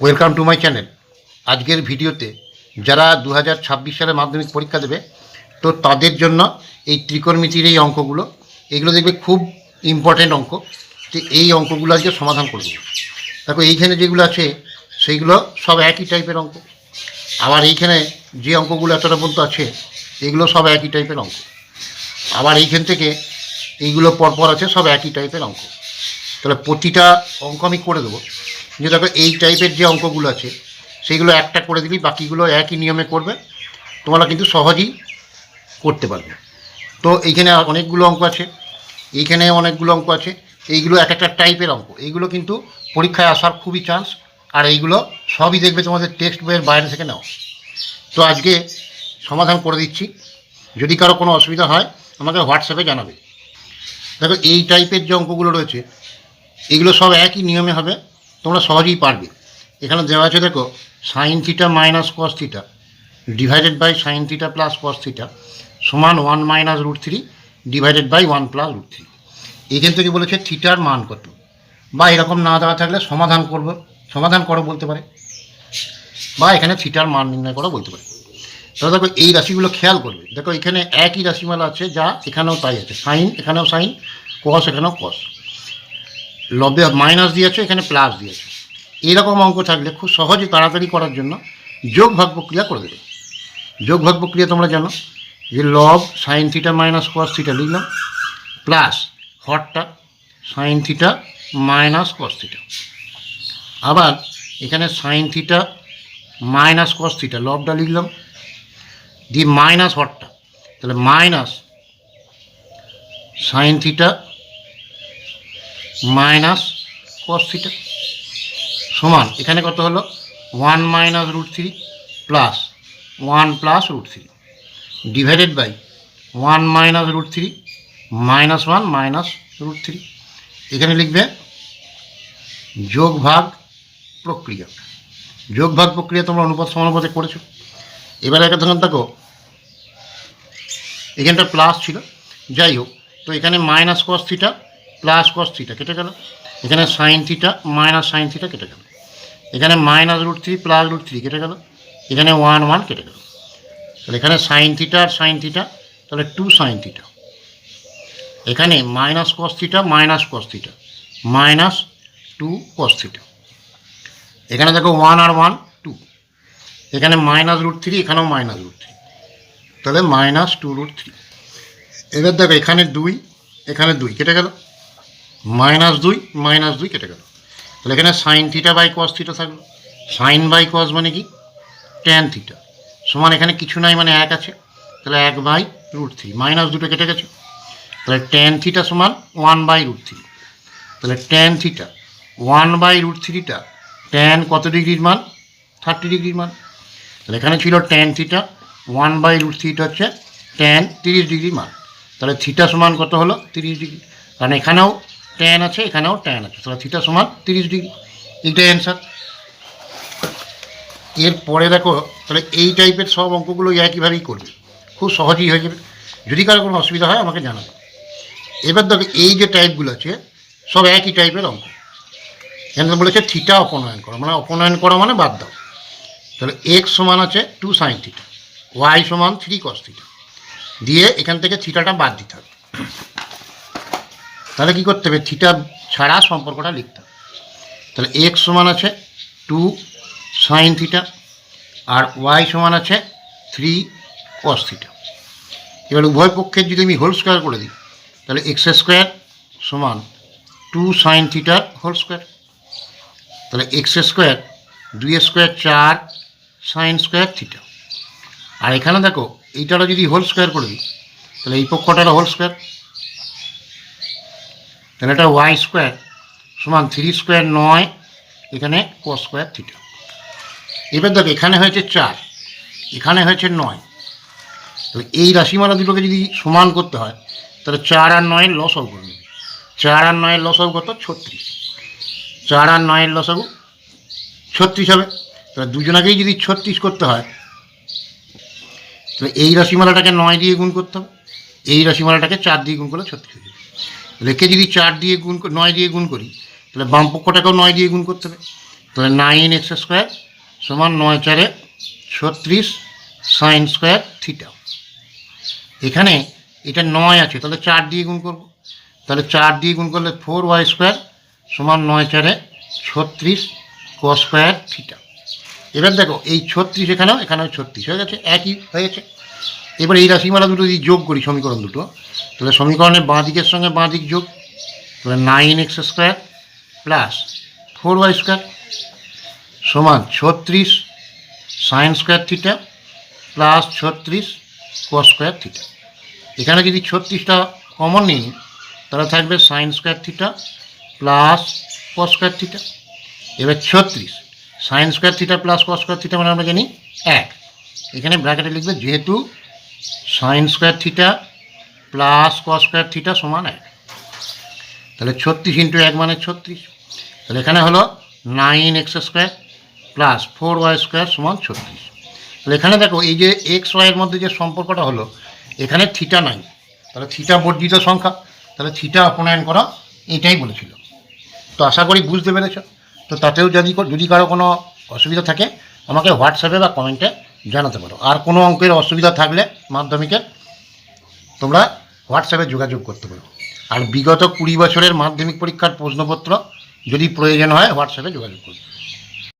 Welcome to my channel আজকের ভিডিওতে যারা দু সালে মাধ্যমিক পরীক্ষা দেবে, তো তাদের জন্য এই ত্রিকোণমিতির এই অঙ্কগুলো, এগুলো দেখবে খুব ইম্পর্টেন্ট অঙ্ক তো এই অঙ্কগুলো আজকে সমাধান করে দেবে। দেখো, এইখানে যেগুলো আছে, সেইগুলো সব একই টাইপের অঙ্ক। আবার এইখানে যে অঙ্কগুলো এতটা পর্যন্ত আছে, এগুলো সব একই টাইপের অঙ্ক। আবার এইখান থেকে এইগুলো পরপর আছে, সব একই টাইপের অঙ্ক। তাহলে প্রতিটা অঙ্ক আমি করে দেবো। যে দেখো এই টাইপের যে অঙ্কগুলো আছে, সেইগুলো একটা করে দিলেই বাকিগুলো একই নিয়মে করবে। তোমরা কিন্তু সহজেই করতে পারবে। তো এইখানে অনেকগুলো অঙ্ক আছে, এইখানে অনেকগুলো অঙ্ক আছে, এইগুলো এক একটা টাইপের অঙ্ক। এইগুলো কিন্তু পরীক্ষায় আসার খুবই চান্স আর এইগুলো সবই দেখবে তোমাদের টেক্সট বইয়ের বাইরে থেকে নাও। তো আজকে সমাধান করে দিচ্ছি। যদি কারও কোনো অসুবিধা হয়, আমাকে হোয়াটসঅ্যাপে জানাবে। দেখো এই টাইপের যে অঙ্কগুলো রয়েছে এগুলো সব একই নিয়মে হবে। তোমরা সহজেই পারবে। এখানে দেওয়া আছে, দেখো sine theta minus cos theta divided by sine theta plus cos theta সমান one minus root three divided by one plus root three এখান থেকে বলেছে থিটার মান কত? বা এরকম না দেওয়া থাকলে সমাধান করব, সমাধান করো বলতে পারে। বা এখানে থিটার মান নির্ণয় করো বলতে পারে। তাহলে দেখো, এই রাশিগুলো খেয়াল করবে। দেখো, এখানে একই রাশিমালা আছে, যা এখানেও তাই আছে। সাইন এখানেও সাইন কস এখানেও কস লবে মাইনাস দিয়েছে, এখানে প্লাস দিয়েছে। এরকম অঙ্ক থাকলে খুব সহজে তাড়াতাড়ি করার জন্য যোগ ভাগ প্রক্রিয়া করে দেবে। যোগ ভাগ প্রক্রিয়া তোমরা জানো যে লব sine theta minus cos theta লিখলাম plus হটটা sine theta minus cos theta আবার এখানে sine theta minus cos theta লবটা লিখলাম, দিয়ে মাইনাস হটটা তাহলে minus sine theta minus cos theta সমান, এখানে কত হলো? One minus root three plus one plus root three divided by one minus root three minus one minus root three এখানে লিখবে যোগ ভাগ প্রক্রিয়া। যোগ ভাগ প্রক্রিয়া তোমরা অনুপাত সমানুপাতে করেছ। এবারে একটা ধরুন দেখো, এখানটা প্লাস ছিল। যাই হোক, তো এখানে minus cos theta plus cos theta কেটে গেল। এখানে sine theta minus sine theta কেটে গেল। এখানে minus root three plus root three কেটে গেল। এখানে ওয়ান ওয়ান কেটে গেল। তাহলে এখানে সাইন থিটা আর সাইন থিটা তাহলে টু সাইন থিটা এখানে minus cos theta minus cos theta minus two cos theta এখানে দেখো ওয়ান আর ওয়ান টু এখানে মাইনাস রুট থ্রি এখানেও মাইনাস রুট থ্রি তাহলে মাইনাস টু রুট থ্রি এবার দেখো এখানে দুই এখানে দুই, কেটে গেল। মাইনাস দুই মাইনাস দুই কেটে গেল। তাহলে এখানে sine theta by cos theta থাকল। সাইন বাই কস মানে কি? ট্যান থিটা সমান এখানে কিছু নাই মানে এক আছে। তাহলে এক বাই রুট থ্রি মাইনাস দুটো কেটে গেছে। তাহলে ট্যান থিটা সমান ওয়ান বাই রুট থ্রি তাহলে tan theta one by root থ্রিটা ট্যান কত ডিগ্রির মান? থার্টি ডিগ্রির মান। তাহলে এখানে ছিল tan theta one by root থ্রিটা হচ্ছে ট্যান তিরিশ ডিগ্রির মান। তাহলে থিটা সমান কত হলো? তিরিশ ডিগ্রি। কারণ এখানেও ট্যান আছে, এখানেও ট্যান আছে। তাহলে থিটা সমান তিরিশ ডিগ্রি এইটাই অ্যান্সার এরপরে দেখো, তাহলে এই টাইপের সব অঙ্কগুলো একইভাবেই করবে? খুব সহজেই হয়ে যাবে। যদি কারও কোনো অসুবিধা হয়, আমাকে জানাবে। এবার দেখো, এই যে টাইপগুলো আছে, সব একই টাইপের অঙ্ক। এখানে বলেছে থিটা অপনয়ন করো। মানে অপনয়ন করো মানে বাদ দাও। তাহলে এক্স সমান আছে টু সাইন থিটা ওয়াই সমান থ্রি কস থিটা দিয়ে এখান থেকে থিটাটা বাদ দিতে হবে। তাহলে কী করতে হবে? থিটা ছাড়া সম্পর্কটা লিখতে হবে। তাহলে এক্স সমান আছে টু সাইন থিটা আর ওয়াই সমান আছে থ্রি কস থিটা এবার উভয় পক্ষের যদি আমি হোল স্কোয়ার করে দিই, তাহলে এক্স স্কোয়ার সমান টু সাইন থিটার হোল স্কোয়ার তাহলে এক্স স্কোয়ার দুই স্কোয়ার চার সাইন স্কোয়ার থিটা আর এখানে দেখো, এইটারও যদি হোল স্কোয়ার করে দিই, তাহলে এই পক্ষটারও হোল স্কোয়ার তাহলে এটা ওয়াই স্কোয়ার সমান থ্রি স্কোয়ার নয়, এখানে ক স্কোয়ার থিটা এবার দেখো, এখানে হয়েছে চার, এখানে হয়েছে নয়। তাহলে এই রাশিমালা দুটোকে যদি সমান করতে হয়, তাহলে চার আর নয়ের লসও করে নেবে চার আর নয়ের লসও কত? ছত্রিশ। চার আর নয়ের লসাগু ছত্রিশ হবে। তাহলে দুজনাকেই যদি ছত্রিশ করতে হয়, তাহলে এই রাশিমালাটাকে নয় দিয়ে গুণ করতে হবে। এই রাশিমালাটাকে চার দিয়ে গুণ করলে ছত্রিশ হয়ে রেখে যদি চার দিয়ে গুণ নয় দিয়ে গুণ করি, তাহলে বাম পক্ষটাকেও নয় দিয়ে গুণ করতে হবে। তাহলে নাইন এক্স স্কোয়ার সমান নয় চারে ছত্রিশ সাইন স্কোয়ার থিটা এখানে এটা নয় আছে, তাহলে চার দিয়ে গুণ করব। তাহলে চার দিয়ে গুণ করলে ফোর ওয়াই স্কোয়ার সমান নয় চারে ছত্রিশ কস স্কোয়ার থিটা এবার দেখো, এই ছত্রিশ এখানেও এখানেও ছত্রিশ হয়ে গেছে, একই হয়ে গেছে। এবার এই রাশিমালা দুটো যদি যোগ করি, সমীকরণ দুটো, তাহলে সমীকরণের বাঁ দিকের সঙ্গে বাঁ দিক যোগ, তাহলে nine x square plus four y square সমান ছত্রিশ সাইন স্কোয়ার থিটা প্লাস ছত্রিশ কস স্কোয়ার থিটা এখানে যদি ছত্রিশটা কমন নিই, তাহলে থাকবে sine square theta plus cos square theta এবার ছত্রিশ sine square theta plus cos square theta মানে আমরা জানি এক। এখানে ব্র্যাকেটে লিখবে, যেহেতু sine square theta plus cos square theta সমান এক। তাহলে ছত্রিশ ইন্টু এক মানে ছত্রিশ। তাহলে এখানে হলো nine x square plus four y square সমান ছত্রিশ। তাহলে এখানে দেখো, এই যে এক্স ওয়াইয়ের মধ্যে যে সম্পর্কটা হলো, এখানে থিটা নাই। তাহলে থিটা বর্ধিত সংখ্যা। তাহলে থিটা অপনয়ন করা এটাই বলেছিল। তো আশা করি বুঝতে পেরেছ। তো তাতেও যদি যদি কারও কোনো অসুবিধা থাকে, আমাকে হোয়াটসঅ্যাপে বা কমেন্টে জানাতে পারো। আর কোনো অঙ্কের অসুবিধা থাকলে মাধ্যমিকের, তোমরা হোয়াটসঅ্যাপে যোগাযোগ করতে পারো। আর বিগত কুড়ি বছরের মাধ্যমিক পরীক্ষার প্রশ্নপত্র যদি প্রয়োজন হয়, হোয়াটসঅ্যাপে যোগাযোগ করবে।